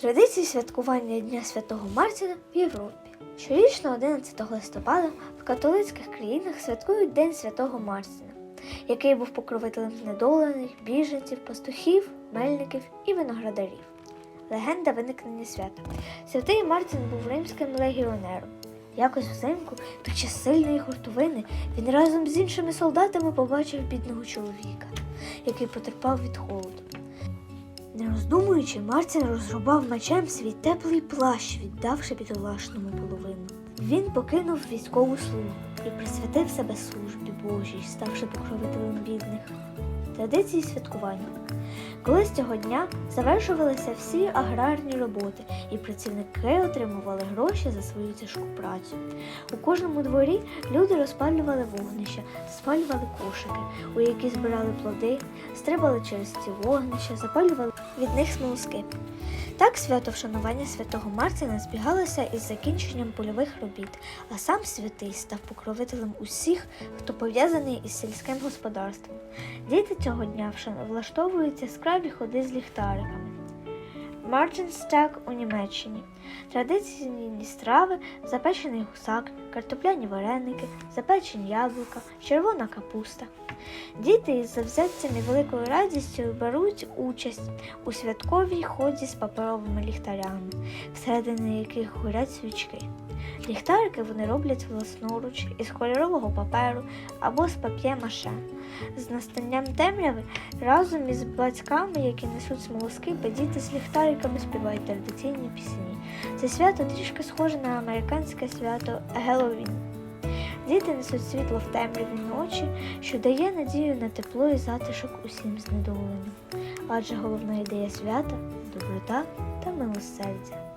Традиції святкування Дня Святого Мартина в Європі. Щорічно 11 листопада в католицьких країнах святкують День Святого Мартина, який був покровителем знедолених, біженців, пастухів, мельників і виноградарів. Легенда виникнення свята. Святий Мартин був римським легіонером. Якось взимку, під час сильної гуртовини, він разом з іншими солдатами побачив бідного чоловіка, який потерпав від холоду. Не роздумуючи, Мартін розрубав мечем свій теплий плащ, віддавши бідолашному половину. Він покинув військову службу і присвятив себе службі Божій, ставши покровителем бідних. Традиції святкування. Колись цього дня завершувалися всі аграрні роботи, і працівники отримували гроші за свою тяжку працю. У кожному дворі люди розпалювали вогнища, спалювали кошики, у які збирали плоди, стрибали через ці вогнища, запалювали від них смолоски. Так свято вшанування святого Мартина збігалося із закінченням польових робіт, а сам святий став покровителем усіх, хто пов'язаний із сільським господарством. Діти цього дня влаштовують яскраві ходи з ліхтариками. Марченстек у Німеччині. Традиційні страви запечений гусак, картопляні вареники, запечені яблука, червона капуста. Діти із завзяттям і великою радістю беруть участь у святковій ході з паперовими ліхтарями, всередині яких горять свічки. Ліхтарики вони роблять власноруч із кольорового паперу або з пап'є-маше. З настанням темряви разом із батьками, які несуть смолоски, діти з ліхтариками співають традиційні пісні. Це свято трішки схоже на американське свято Геловін. Діти несуть світло в темряві ночі, що дає надію на тепло і затишок усім знедоленим. Адже головна ідея свята доброта та милосердя.